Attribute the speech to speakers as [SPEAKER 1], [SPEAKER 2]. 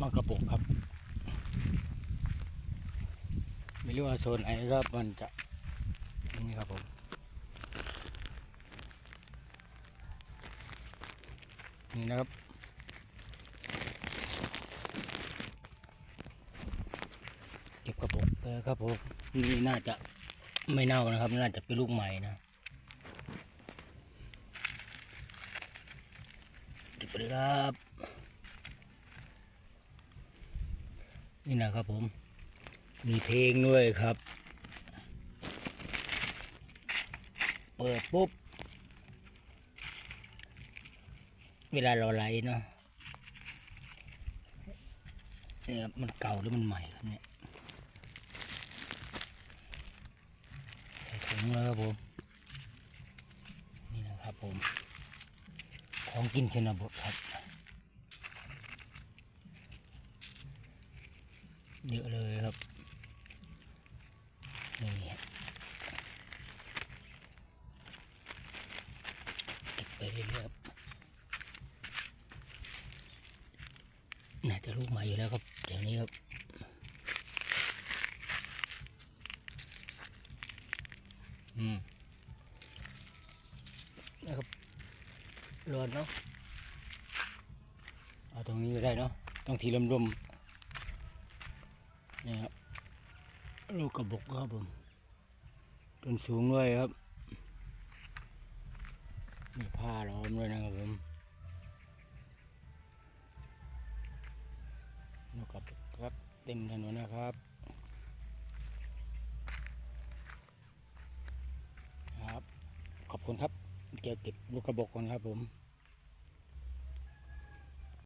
[SPEAKER 1] มากระปุกครับ ไม่รู้ว่าโซนไหนครับมันจะนี่ครับผมนี่นะครับเก็บกระปุกเลยครับผมนี่น่าจะไม่เน่านะครับ น่าจะเป็นลูกใหม่นะเก็บไปเลยครับ นี่นะครับผม มีเพลงด้วยครับ เปิดปุ๊บ เวลาเราไลเนาะเนี่ยมันเก่าหรือมันใหม่ครับเนี่ยใส่ถุงแล้วครับผม นี่นะครับผม ของกินชนบทครับ เยอะเลยครับนี่เก็บไปเรื่อยๆครับน่าจะลูกใหม่อยู่แล้วครับเดี๋ยวนี้ครับอืมนะครับรอนเนาะเอาตรงนี้ก็ได้เนาะต้องทีลมลมๆ นี่ครับลูกกระบอกครับผมต้นสูงด้วยครับมีผ้าล้อมด้วยนะครับผมลูกกระบอกครับเต็มถนนนะครับครับ ขอบคุณครับเกี่ยวเก็บลูกกระบอกก่อนครับผม